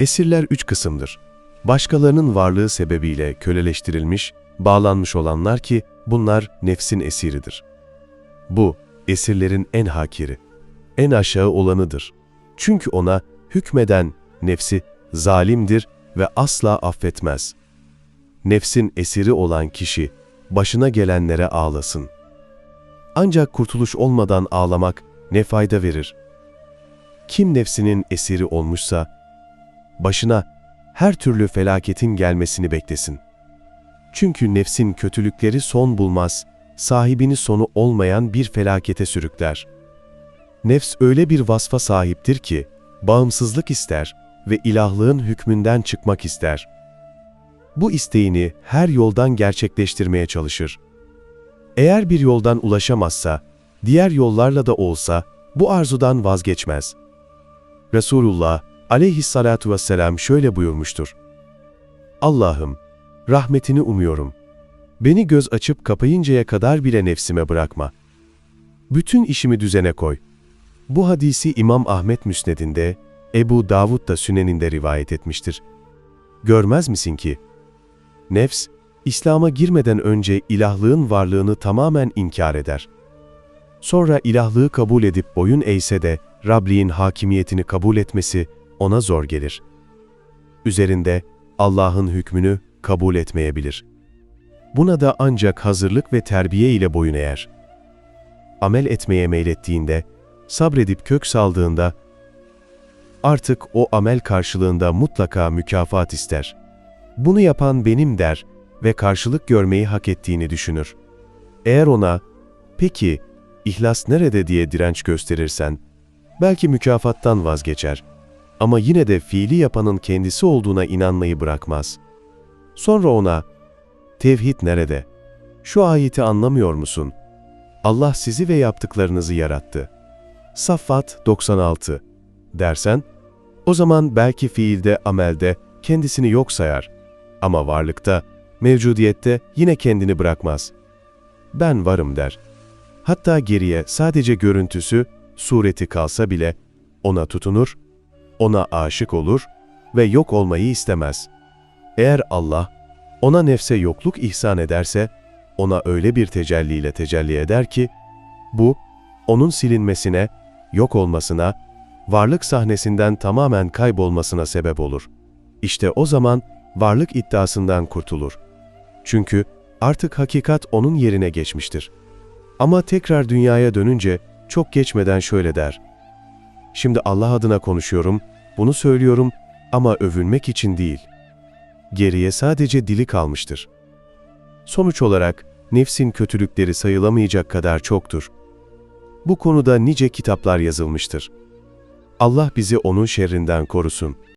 Esirler üç kısımdır. Başkalarının varlığı sebebiyle köleleştirilmiş, bağlanmış olanlar ki bunlar nefsin esiridir. Bu, esirlerin en hakiri, en aşağı olanıdır. Çünkü ona hükmeden nefsi zalimdir ve asla affetmez. Nefsin esiri olan kişi, başına gelenlere ağlasın. Ancak kurtuluş olmadan ağlamak ne fayda verir? Kim nefsinin esiri olmuşsa, başına her türlü felaketin gelmesini beklesin. Çünkü nefsin kötülükleri son bulmaz, sahibini sonu olmayan bir felakete sürükler. Nefs öyle bir vasfa sahiptir ki, bağımsızlık ister ve ilahlığın hükmünden çıkmak ister. Bu isteğini her yoldan gerçekleştirmeye çalışır. Eğer bir yoldan ulaşamazsa, diğer yollarla da olsa bu arzudan vazgeçmez. Resulullah aleyhissalatu vesselam şöyle buyurmuştur. Allah'ım, rahmetini umuyorum. Beni göz açıp kapayıncaya kadar bile nefsime bırakma. Bütün işimi düzene koy. Bu hadisi İmam Ahmet Müsned'inde, Ebu Davud da Sünen'inde rivayet etmiştir. Görmez misin ki? Nefs, İslam'a girmeden önce ilahlığın varlığını tamamen inkar eder. Sonra ilahlığı kabul edip boyun eğse de Rabliğin hakimiyetini kabul etmesi ona zor gelir. Üzerinde Allah'ın hükmünü kabul etmeyebilir. Buna da ancak hazırlık ve terbiye ile boyun eğer. Amel etmeye meylettiğinde, sabredip kök saldığında, artık o amel karşılığında mutlaka mükafat ister. Bunu yapan benim der ve karşılık görmeyi hak ettiğini düşünür. Eğer ona, peki ihlas nerede diye direnç gösterirsen, belki mükafattan vazgeçer. Ama yine de fiili yapanın kendisi olduğuna inanmayı bırakmaz. Sonra ona, tevhid nerede? Şu ayeti anlamıyor musun? Allah sizi ve yaptıklarınızı yarattı. Saffat 96 dersen, o zaman belki fiilde, amelde kendisini yok sayar. Ama varlıkta, mevcudiyette yine kendini bırakmaz. Ben varım der. Hatta geriye sadece görüntüsü, sureti kalsa bile ona tutunur, ona aşık olur ve yok olmayı istemez. Eğer Allah ona nefse yokluk ihsan ederse, ona öyle bir tecelliyle tecelli eder ki, bu, onun silinmesine, yok olmasına, varlık sahnesinden tamamen kaybolmasına sebep olur. İşte o zaman varlık iddiasından kurtulur. Çünkü artık hakikat onun yerine geçmiştir. Ama tekrar dünyaya dönünce çok geçmeden şöyle der. Şimdi Allah adına konuşuyorum, bunu söylüyorum ama övünmek için değil. Geriye sadece dili kalmıştır. Sonuç olarak nefsin kötülükleri sayılamayacak kadar çoktur. Bu konuda nice kitaplar yazılmıştır. Allah bizi onun şerrinden korusun.